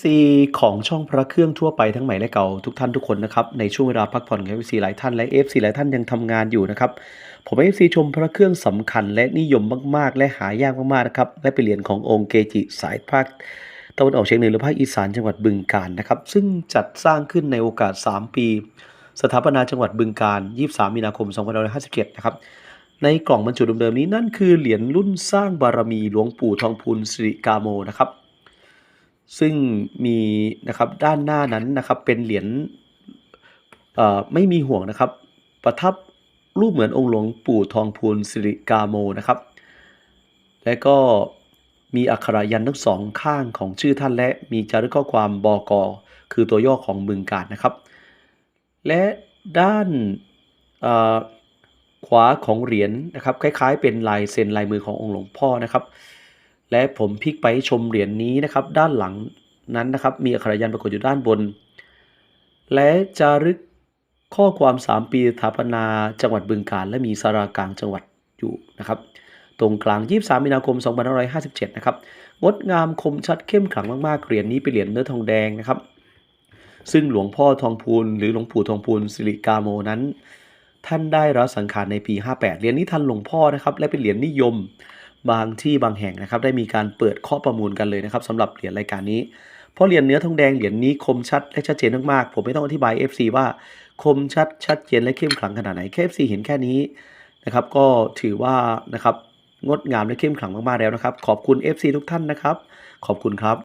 FC ของช่องพระเครื่องทั่วไปทั้งใหม่และเก่าทุกท่านทุกคนนะครับในช่วงเวลาพักผ่อนของ FC หลายท่านและ FC หลายท่านยังทำงานอยู่นะครับผมให้ FC ชมพระเครื่องสำคัญและนิยมมาก ๆ และหายากมากๆนะครับและเป็นเหรียญขององค์เกจิสายภาคตะวันออกเฉียงเหนือหรือภาคอีสานจังหวัดบึงกาฬนะครับซึ่งจัดสร้างขึ้นในโอกาส 3 ปี สถาปนาจังหวัดบึงกาฬ23 มีนาคม2557นะครับในกล่องบรรจุเดิมๆนี้นั่นคือเหรียญรุ่นสร้างบารมีหลวงปู่ทองพูนสิริกาโมนะครับ ซึ่งมีนะครับด้านหน้านั้นนะครับเป็นเหรียญไม่มีห่วงนะครับ ประทับรูปเหมือนองค์หลวงปู่ทองพูนสิริกาโมนะครับ และก็มีอักขระยันทั้งสองข้างของชื่อท่านและมีจารึกข้อความบกคือตัวย่อของบึงการนะครับ และด้านขวาของเหรียญนะครับ คล้ายๆ เป็นลายเซ็นลายมือขององค์หลวงพ่อนะครับ และผมพลิกไปชมเหรียญนี้นะครับ ด้านหลังนั้นนะครับ มีอักขรยันปรากฏอยู่ด้านบน และจารึกข้อความ 3 ปีสถาปนาจังหวัดบึงกาฬและมีสารากลางจังหวัดอยู่นะครับ ตรงกลาง 23 มีนาคม 2557 นะครับ งดงามคมชัดเข้มขลังมากๆ เหรียญนี้เป็นเหรียญเนื้อทองแดงนะครับ ซึ่งหลวงพ่อทองพูนหรือหลวงปู่ทองพูนสิริกาโมนั้น ท่านได้รับสังขารในปี 58 เหรียญนี้ทันหลวงพ่อนะครับ และเป็นเหรียญนิยม บางที่บางแห่งนะครับได้มีการเปิดข้อประมูลกันเลยนะครับสำหรับเหรียญรายการนี้ เพราะเหรียญเนื้อทองแดงเหรียญนี้คมชัดและชัดเจนมากๆผมไม่ต้องอธิบาย FC ว่าคมชัดชัดเจนและเข้มขลังขนาดไหนแค่ FC เห็นแค่นี้นะครับก็ถือว่านะครับงดงามและเข้มขลังมากๆแล้วนะครับ ขอบคุณ FC ทุกท่านนะครับ ขอบคุณครับ